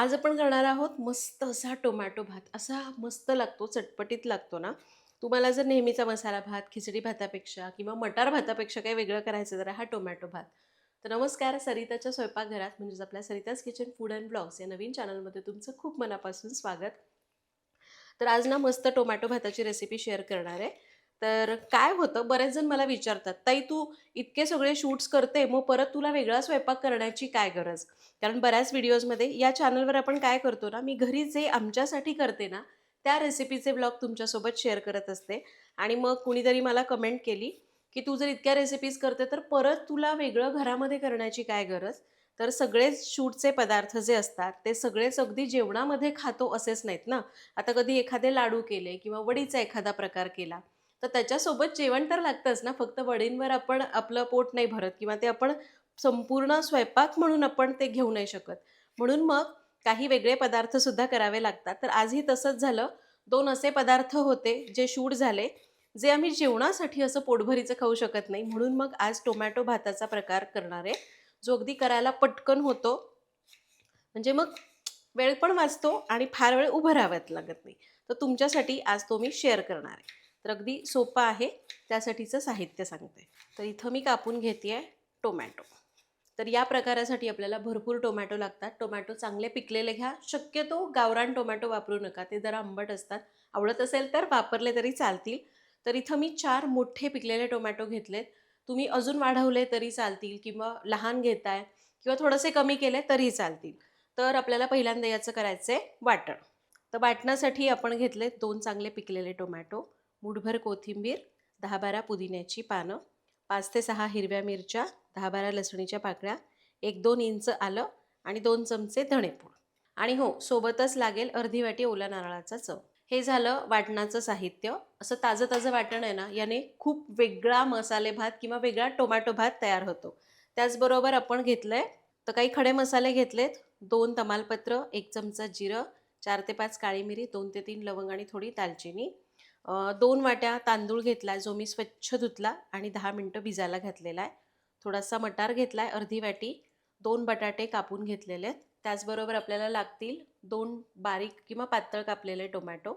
आज आपण करणार आहोत मस्त असा टोमॅटो भात. असा मस्त लागतो चटपटीत लागतो ना. तुम्हाला जर नेहमीचा मसाला भात खिचडी भातापेक्षा किंवा मटार भातापेक्षा काही वेगळं करायचं जरा हा टोमॅटो भात. तर नमस्कार सरिताच्या स्वयंपाकघरात म्हणजेच आपल्या Sarita's kitchen food and blogs या नवीन चॅनलमध्ये तुमचं खूप मनापासून स्वागत. तर आज ना मस्त टोमॅटो भाताची रेसिपी शेअर करणार आहे. तर काय होतं? बरेच जण मला विचारतात ताई तू इतके सगळे शूट्स करते मग परत तुला वेगळा स्वयंपाक करण्याची काय गरज? कारण बऱ्याच व्हिडिओजमध्ये या चॅनलवर आपण काय करतो ना मी घरी जे आमच्यासाठी करते ना त्या रेसिपीचे ब्लॉग तुमच्यासोबत शेअर करत असते. आणि मग कुणीतरी मला कमेंट केली की तू जर इतक्या रेसिपीज करते तर परत तुला वेगळं घरामध्ये करण्याची काय गरज? तर सगळेच शूटचे पदार्थ जे असतात ते सगळेच अगदी जेवणामध्ये खातो असेच नाहीत ना. आता कधी एखादे लाडू केले किंवा वडीचा एखादा प्रकार केला तर त्याच्यासोबत जेवण तर लागतंच ना. फक्त वडींवर आपण आपलं पोट नाही भरत किंवा ते आपण संपूर्ण स्वयंपाक म्हणून आपण ते घेऊ नाही शकत. म्हणून मग काही वेगळे पदार्थसुद्धा करावे लागतात. तर आजही तसंच झालं. दोन असे पदार्थ होते जे शूट झाले जे आम्ही जेवणासाठी असं पोटभरीचं खाऊ शकत नाही. म्हणून मग आज टोमॅटो भाताचा प्रकार करणार आहे. जो अगदी करायला पटकन होतो. म्हणजे मग वेळ पण वाचतो आणि फार वेळ उभं राहावं लागत नाही. तर तुमच्यासाठी आज तो मी शेअर करणार आहे. तर अगदी सोपं आहे. त्यासाठीचं साहित्य सांगते. तर इथं मी कापून घेते आहे टोमॅटो. तर या प्रकारासाठी आपल्याला भरपूर टोमॅटो लागतात. टोमॅटो चांगले पिकलेले घ्या. शक्यतो गावरान टोमॅटो वापरू नका. ते जरा आंबट असतात. आवडत असेल तर वापरले तरी चालतील. तर इथं मी चार मोठे पिकलेले टोमॅटो घेतलेत. तुम्ही अजून वाढवले तरी चालतील किंवा लहान घेताय किंवा थोडेसे कमी केले तरी चालतील. तर आपल्याला पहिल्यांदा याचं करायचं आहे वाटण. तर वाटण्यासाठी आपण घेतले दोन चांगले पिकलेले टोमॅटो. मुठभर कोथिंबीर दहा बारा पुदिन्याची पानं पाच ते सहा हिरव्या मिरच्या दहा बारा लसणीच्या पाकळ्या एक दोन इंच आलं आणि दोन चमचे धणेपूड. आणि हो सोबतच लागेल अर्धी वाटी ओला नारळाचा चव. हे झालं वाटणाचं साहित्य. असं ताजं ताजं वाटण आहे ना याने खूप वेगळा मसाले भात किंवा वेगळा टोमॅटो भात तयार होतो. त्याचबरोबर आपण घेतलं आहे तर काही खडे मसाले घेतलेत. दोन तमालपत्र एक चमचा जिरं चार ते पाच काळी मिरी दोन ते तीन लवंग आणि थोडी दालचिनी. दोन वाट्या तांदूळ घेतला आहे जो मी स्वच्छ धुतला आणि दहा मिनटं भिजायला घातलेला आहे. थोडासा मटार घेतला आहे अर्धी वाटी. दोन बटाटे कापून घेतलेले आहेत. त्याचबरोबर आपल्याला लागतील दोन बारीक किंवा पातळ कापलेले टोमॅटो.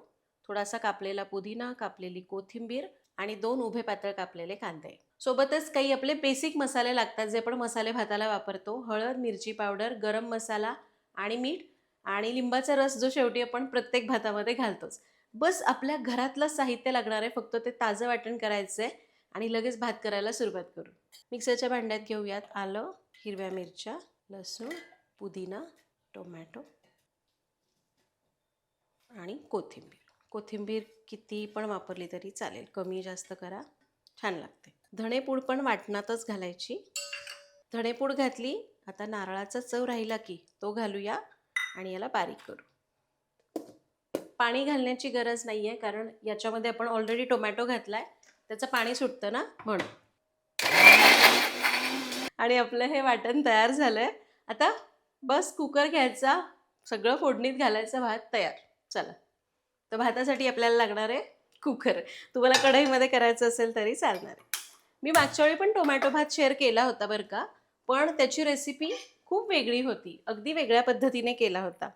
थोडासा कापलेला पुदिना कापलेली कोथिंबीर आणि दोन उभे पातळ कापलेले कांदे. सोबतच काही आपले बेसिक मसाले लागतात जे आपण मसाले भाताला वापरतो. हळद मिरची पावडर गरम मसाला आणि मीठ आणि लिंबाचा रस जो शेवटी आपण प्रत्येक भातामध्ये घालतोच. बस आपल्या घरातलं साहित्य लागणार आहे फक्त ते ताजं वाटण करायचं आहे आणि लगेच भात करायला सुरुवात करू. मिक्सरच्या भांड्यात घेऊयात आलं हिरव्या मिरच्या लसूण पुदिना टोमॅटो आणि कोथिंबीर. कोथिंबीर किती पण वापरली तरी चालेल कमी जास्त करा छान लागते. धणेपूड पण वाटणातच घालायची. धणेपूड घातली आता नारळाचा चव राहिला की तो घालूया आणि याला बारीक करू. पाणी घालण्याची गरज नाही आहे कारण याच्यामध्ये आपण ऑलरेडी टोमॅटो घातला आहे त्याचं पाणी सुटतं ना म्हणून. आणि आपलं हे वाटण तयार झालं आहे आता बस कुकर घ्यायचा सगळं फोडणीत घालायचं भात तयार. चला. तर भातासाठी आपल्याला लागणार आहे कुकर तुम्हाला कढईमध्ये करायचं असेल तरी चालणार आहे. मी मागच्या वेळी पण टोमॅटो भात शेअर केला होता बरं का पण त्याची रेसिपी खूप वेगळी होती. अगदी वेगळ्या पद्धतीने केला होता.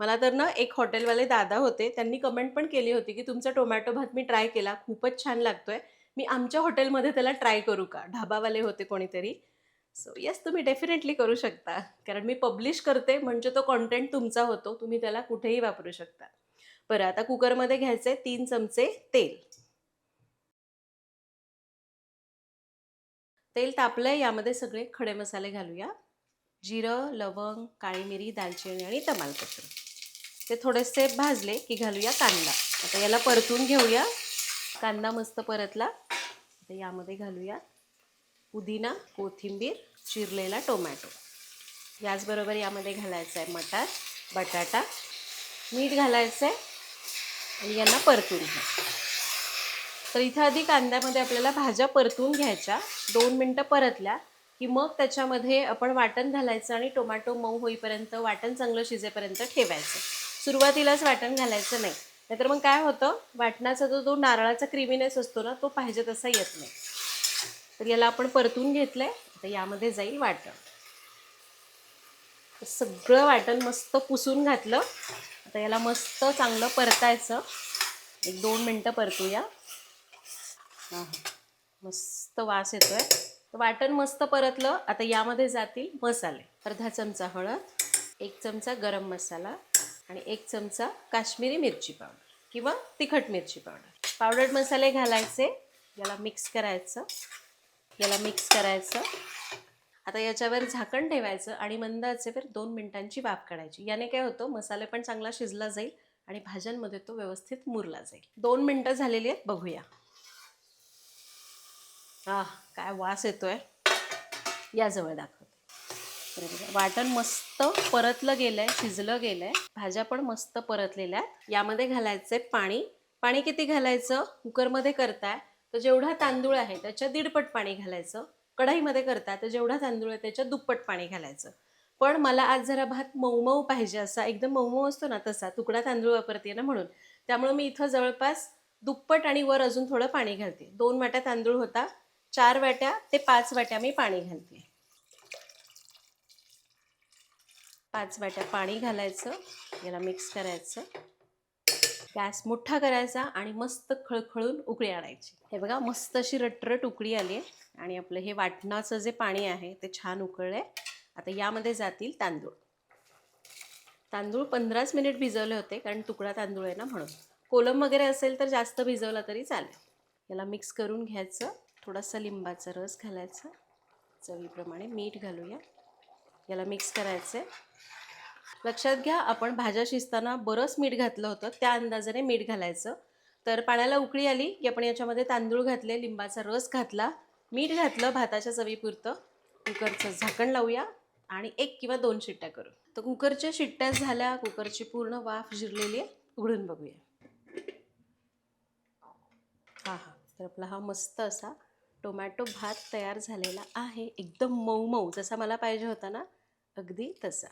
मला तर ना एक हॉटेलवाले दादा होते त्यांनी कमेंट पण केली होती की तुमचा टोमॅटो भात मी ट्राय केला खूपच छान लागतोय. मी आमच्या हॉटेलमध्ये त्याला ट्राय करू का? ढाबावाले होते कोणीतरी. सो येस तुम्ही डेफिनेटली करू शकता. कारण मी पब्लिश करते म्हणजे तो कॉन्टेंट तुमचा होतो तुम्ही त्याला कुठेही वापरू शकता. बरं आता कुकरमध्ये घ्यायचे तीन चमचे तेल. तेल तापलंय यामध्ये सगळे खडे मसाले घालूया. जिरं लवंग काळी मिरी दालचिनी आणि तमालपत्र. ते थोडेसे भाजले की घालूया कांदा. आता याला परतून घेऊया. कांदा मस्त परतला. आता यामध्ये घालूया पुदिना कोथिंबीर चिरलेला टोमॅटो. याचबरोबर यामध्ये घालायचं आहे मटार बटाटा. मीठ घालायचं आहे आणि यांना परतून घ्या. तर इथं आधी कांद्यामध्ये आपल्याला भाज्या परतून घ्यायच्या. दोन मिनटं परतल्या की मग त्याच्यामध्ये आपण वाटण घालायचं आणि टोमॅटो मऊ होईपर्यंत वाटण चांगलं शिजेपर्यंत ठेवायचं. सुरुवातीलाच वाटण घालायचं नाही. नाहीतर मग काय होतं वाटणाचा जो जो नारळाचा क्रिमीनेस असतो ना तो पाहिजे तसा येत नाही. तर याला आपण परतून घेतलं आहे आता यामध्ये जाईल वाटण. सगळं वाटण मस्त पुसून घातलं. आता याला मस्त चांगलं परतायचं. एक दोन मिनटं परतूया. हां. मस्त वास येतोय. तर वाटण मस्त परतलं. आता यामध्ये जातील मसाले. अर्धा चमचा हळद एक चमचा गरम मसाला. आणि एक चमचा काश्मीरी मिरची पावडर किंवा तिखट मिरची पावडर. पावडर मसाले घालायचे याला मिक्स करायचं याला मिक्स करायचं. आता याच्यावर झाकण ठेवायचं आणि मंद आचेवर दोन मिनिटांची वाफ काढायची. याने काय होतं मसाले पण चांगला शिजला जाईल आणि भाज्यांमध्ये तो व्यवस्थित मुरला जाईल. दोन मिनटं झालेली आहेत बघूया. आह काय वास येतोय. याजवळ दाखवते. वाटण मस्त परतलं गेलंय शिजलं गेलंय. भाज्या पण मस्त परतलेल्या आहेत. यामध्ये घालायचंय पाणी. पाणी किती घालायचं? कुकरमध्ये करताय तर जेवढा तांदूळ आहे त्याच्या दीडपट पाणी घालायचं. कढाईमध्ये करताय तर जेवढा तांदूळ आहे त्याच्या दुप्पट पाणी घालायचं. पण मला आज जरा भात मऊ मऊ पाहिजे असा एकदम मऊ मऊ असतो ना तसा तुकडा तांदूळ वापरते ना म्हणून. त्यामुळे मी इथं जवळपास दुप्पट आणि वर अजून थोडं पाणी घालते. दोन वाट्या तांदूळ होता चार वाट्या ते पाच वाट्या मी पाणी घालते. पाच वाट्या पाणी घालायचं याला मिक्स करायचं. गॅस मोठा करायचा आणि मस्त खळखळून उकळी आणायची. हे बघा मस्त अशी रटरट उकळी आली आहे. आणि आपलं हे वाटणाचं जे पाणी आहे ते छान उकळलं आहे आता यामध्ये जातील तांदूळ. तांदूळ पंधराच मिनिट भिजवले होते कारण तुकडा तांदूळ आहे ना म्हणून. कोलम वगैरे असेल तर जास्त भिजवला तरी चालेल. याला मिक्स करून घ्यायचं. थोडासा लिंबाचा रस घालायचा. चवीप्रमाणे मीठ घालूया. याला मिक्स करायचं आहे लक्षात घ्या आपण भाज्या शिजताना बरंच मीठ घातलं होतं त्या अंदाजाने मीठ घालायचं. तर पाण्याला उकळी आली की आपण याच्यामध्ये तांदूळ घातले लिंबाचा रस घातला मीठ घातलं भाताच्या चवीपुरतं. कुकरचं झाकण लावूया आणि एक किंवा दोन शिट्ट्या करू तर कुकरच्या शिट्ट्या झाल्या कुकरची पूर्ण वाफ जिरलेली आहे उघडून बघूया. हा हा. तर आपला हा मस्त असा टोमॅटो भात तयार झालेला आहे एकदम मऊ मऊ जसा मला पाहिजे होता ना अगदी तसा.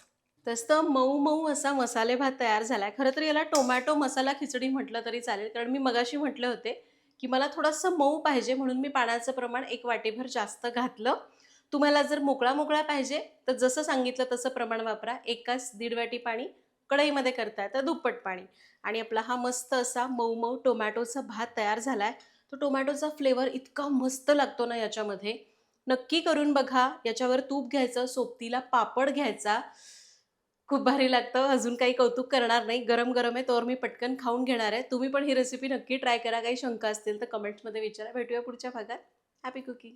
तसं मऊ मऊ असा मसाले भात तयार झाला आहे खरं तर याला टोमॅटो मसाला खिचडी म्हटलं तरी चालेल. कारण मी मगाशी म्हटले होते की मला थोडंसं मऊ पाहिजे म्हणून मी पाण्याचं प्रमाण एक वाटीभर जास्त घातलं. तुम्हाला जर मोकळा मोकळा पाहिजे तर जसं सांगितलं तसं प्रमाण वापरा. एकाच दीड वाटी पाणी कढईमध्ये करताय तर दुप्पट पाणी. आणि आपला हा मस्त असा मऊ मऊ टोमॅटोचा भात तयार झाला आहे तो टोमॅटोचा फ्लेवर इतका मस्त लागतो ना याच्यामध्ये. नक्की करून बघा. याच्यावर तूप घ्यायचं सोबतीला पापड घ्यायचा. खूप भारी लागतं. अजून काही कौतुक करणार नाही. गरम गरम आहे तोवर मी पटकन खाऊन घेणार आहे. तुम्ही पण ही रेसिपी नक्की ट्राय करा. काही शंका असतील तर कमेंट्समध्ये विचारा. भेटूया पुढच्या भागात. Happy cooking